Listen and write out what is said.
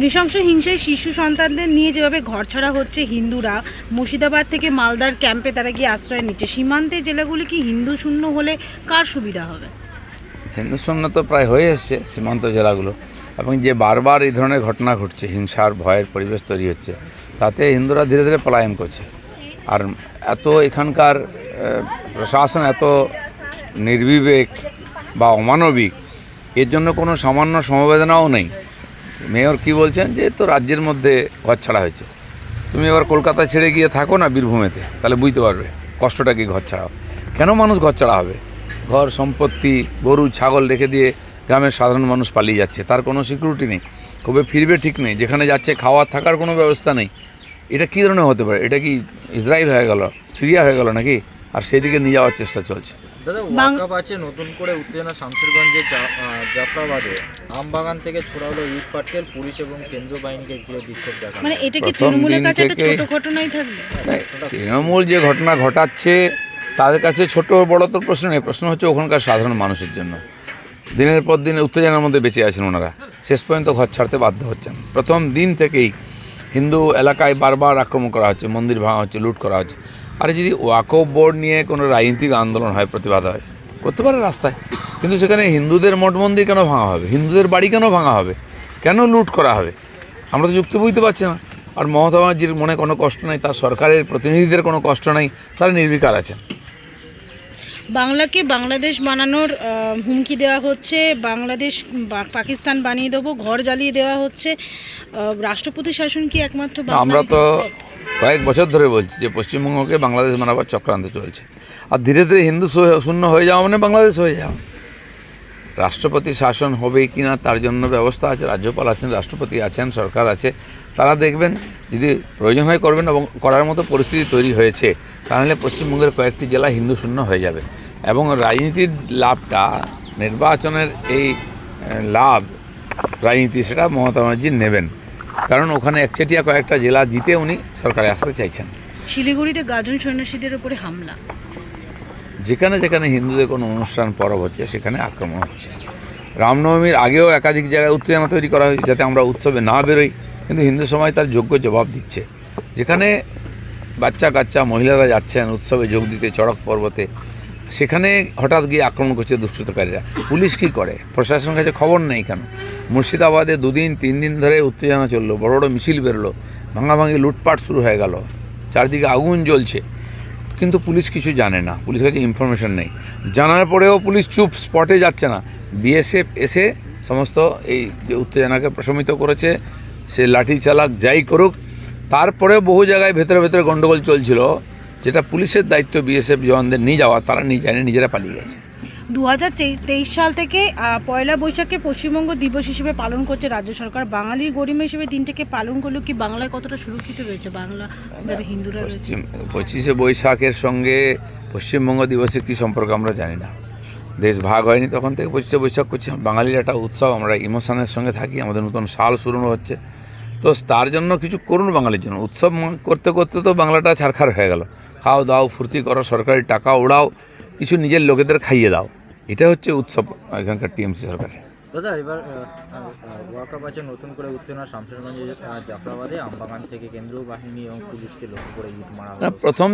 নৃশংস হিংসায় শিশু সন্তানদের নিয়ে যেভাবে ঘরছাড়া হচ্ছে হিন্দুরা, মুর্শিদাবাদ থেকে মালদার ক্যাম্পে তারা গিয়ে আশ্রয় নিচ্ছে। সীমান্তে জেলাগুলি কি হিন্দু শূন্য হলে কার সুবিধা হবে? হিন্দু শূন্য তো প্রায় হয়ে এসছে সীমান্ত জেলাগুলো। এবং যে বারবার এই ধরনের ঘটনা ঘটছে হিংসার ভয়ের পরিবেশ তৈরি হচ্ছে, তাতে হিন্দুরা ধীরে ধীরে পলায়ন করছে। আর এত এখানকার প্রশাসন এত নির্বিবেক বা অমানবিক, এর জন্য কোনো সামান্য সমবেদনাও নেই। মেয়র কি বলছেন যে তো রাজ্যের মধ্যে ঘর ছাড়া হয়েছে। তুমি এবার কলকাতা ছেড়ে গিয়ে থাকো না বীরভূমেতে, তাহলে বুঝতে পারবে কষ্টটা কি ঘর ছাড়া। কেন মানুষ ঘর ছাড়া হবে? ঘর, সম্পত্তি, গরু, ছাগল রেখে দিয়ে গ্রামের সাধারণ মানুষ পালিয়ে যাচ্ছে, তার কোনো সিকিউরিটি নেই। কবে ফিরবে ঠিক নেই, যেখানে যাচ্ছে খাওয়ার থাকার কোনো ব্যবস্থা নেই। এটা কী ধরনের হতে পারে? এটা কি ইসরায়েল হয়ে গেল, সিরিয়া হয়ে গেল নাকি? আর সেদিকে নিয়ে যাওয়ার চেষ্টা চলছে। দাদা ওয়াকাপ আছে নতুন করে উত্তেজনা জাফরাবাদে। আমবাগান থেকে ছোড়া হলো ইট পাটকেল পুলিশ এবং কেন্দ্রীয় বাহিনীকে ঘিরে বিক্ষোভ দেখানো। মানে এটা কি তৃণমূলের কাছে একটা ছোট ঘটনাই থাকবে? তৃণমূল যে ঘটনা ঘটাচ্ছে তাদের কাছে ছোট বড় তো প্রশ্ন নেই। প্রশ্ন হচ্ছে ওখানকার সাধারণ মানুষের জন্য। দিনের পর দিন উত্তেজনার মধ্যে বেঁচে আছেন ওনারা। শেষ পর্যন্ত ঘর ছাড়তে বাধ্য হচ্ছেন। প্রথম দিন থেকেই হিন্দু এলাকায় বারবার আক্রমণ করা হচ্ছে মন্দির ভাঙা হচ্ছে লুট করা হচ্ছে। আর যদি ওয়াকফ বোর্ড নিয়ে কোনো রাজনৈতিক আন্দোলন হয় প্রতিবাদ হয় করতে পারে রাস্তায়। কিন্তু সেখানে হিন্দুদের মঠ মন্দির কেন ভাঙা হবে? হিন্দুদের বাড়ি কেন ভাঙা হবে? কেন লুট করা হবে? আমরা তো যুক্তি বুঝতে পারছি না। আর মমতা ব্যানার্জির মনে কোনো কষ্ট নেই তার সরকারের প্রতিনিধিদের কোনো কষ্ট নেই তারা নির্বিকার আছেন। বাংলাকে বাংলাদেশ বানানোর হুমকি দেওয়া হচ্ছে বাংলাদেশ পাকিস্তান বানিয়ে দেবো ঘর জ্বালিয়ে দেওয়া হচ্ছে। রাষ্ট্রপতি শাসন কি একমাত্র আমরা তো? কয়েক বছর ধরে বলছি যে পশ্চিমবঙ্গকে বাংলাদেশ বানাবার চক্রান্ত চলছে। আর ধীরে ধীরে হিন্দু শূন্য হয়ে যাওয়া মানে বাংলাদেশ হয়ে যাওয়া। রাষ্ট্রপতি শাসন হবে কি না, তার জন্য ব্যবস্থা আছে, রাজ্যপাল আছেন, রাষ্ট্রপতি আছেন, সরকার আছে। তারা দেখবেন, যদি প্রয়োজন হয় করবেন এবং করার মতো পরিস্থিতি তৈরি হয়েছে, তাহলে পশ্চিমবঙ্গের কয়েকটি জেলা হিন্দু শূন্য হয়ে যাবে। এবং রাজনীতির লাভটা, নির্বাচনের এই লাভ, রাজনীতি সেটা মমতা ব্যানার্জি নেবেন। কারণ ওখানে একচেটিয়া কয়েকটা জেলা জিতে উনি সরকারে আসতে চাইছেন। শিলিগুড়িতে গাজন সন্ন্যাসীদের উপরে হামলা। যেখানে যেখানে হিন্দুদের কোনো অনুষ্ঠান পরব হচ্ছে সেখানে আক্রমণ হচ্ছে। রামনবমীর আগেও একাধিক জায়গায় উত্তেজনা তৈরি করা হয়েছে যাতে আমরা উৎসবে না বেরোই কিন্তু হিন্দু সমাজ তার যোগ্য জবাব দিচ্ছে। যেখানে বাচ্চা কাচ্চা মহিলারা যাচ্ছেন উৎসবে যোগ দিতে চড়ক পর্বতে সেখানে হঠাৎ গিয়ে আক্রমণ করছে দুষ্কৃতকারীরা। পুলিশ কী করে? প্রশাসনের কাছে খবর নেই কেন? মুর্শিদাবাদে দুদিন, তিন দিন ধরে উত্তেজনা চলল, বড় বড় মিছিল বেরোলো ভাঙাভাঙি লুটপাট শুরু হয়ে গেল, চারদিকে আগুন জ্বলছে। কিন্তু পুলিশ কিছু জানে না, পুলিশের কাছে ইনফরমেশন নেই। জানার পরেও পুলিশ চুপ স্পটে যাচ্ছে না। বিএসএফ এসে সমস্ত এই যে উত্তেজনাকে প্রশমিত করেছে, সে লাঠি চালাক যাই করুক, তারপরেও বহু জায়গায় ভেতরে ভেতরে গণ্ডগোল চলছিল। যেটা পুলিশের দায়িত্ব বিএসএফ জওয়ানদের নিয়ে যাওয়া তারা নিয়ে যায়নি নিজেরা পালিয়ে গেছে। দু সাল থেকে পয়লা বৈশাখকে পশ্চিমবঙ্গ দিবস হিসেবে পালন করছে রাজ্য সরকার। বাঙালির গরিমা হিসেবে দিনটাকে পালন করলেও কি বাংলায় কতটা সুরক্ষিত রয়েছে? বাংলা যারা হিন্দুরা রয়েছে। পঁচিশে বৈশাখের সঙ্গে পশ্চিমবঙ্গ দিবসের কী সম্পর্ক আমরা জানি না। দেশ ভাগ হয়নি তখন থেকে পঁচিশে বৈশাখ করছি। বাঙালির একটা উৎসব আমরা ইমোশনের সঙ্গে থাকি আমাদের নতুন সাল শুরু হচ্ছে। তো তার জন্য কিছু করুন বাঙালির জন্য। উৎসব করতে করতে তো বাংলাটা ছারখার হয়ে গেল। খাও দাও ফুর্তি করো সরকারি টাকা ওড়াও কিছু নিজের লোকেদের খাইয়ে দাও। এটা হচ্ছে উৎসব এখানকার টিএমসি সরকারের। দাদা এবার ওয়াকাপ আছে নতুন করে উত্তেজনা শামসেরগঞ্জের জাফরাবাদে আমবাগান থেকে কেন্দ্রীয় বাহিনী এবং পুলিশকে লক্ষ্য করে ইট মারা প্রথম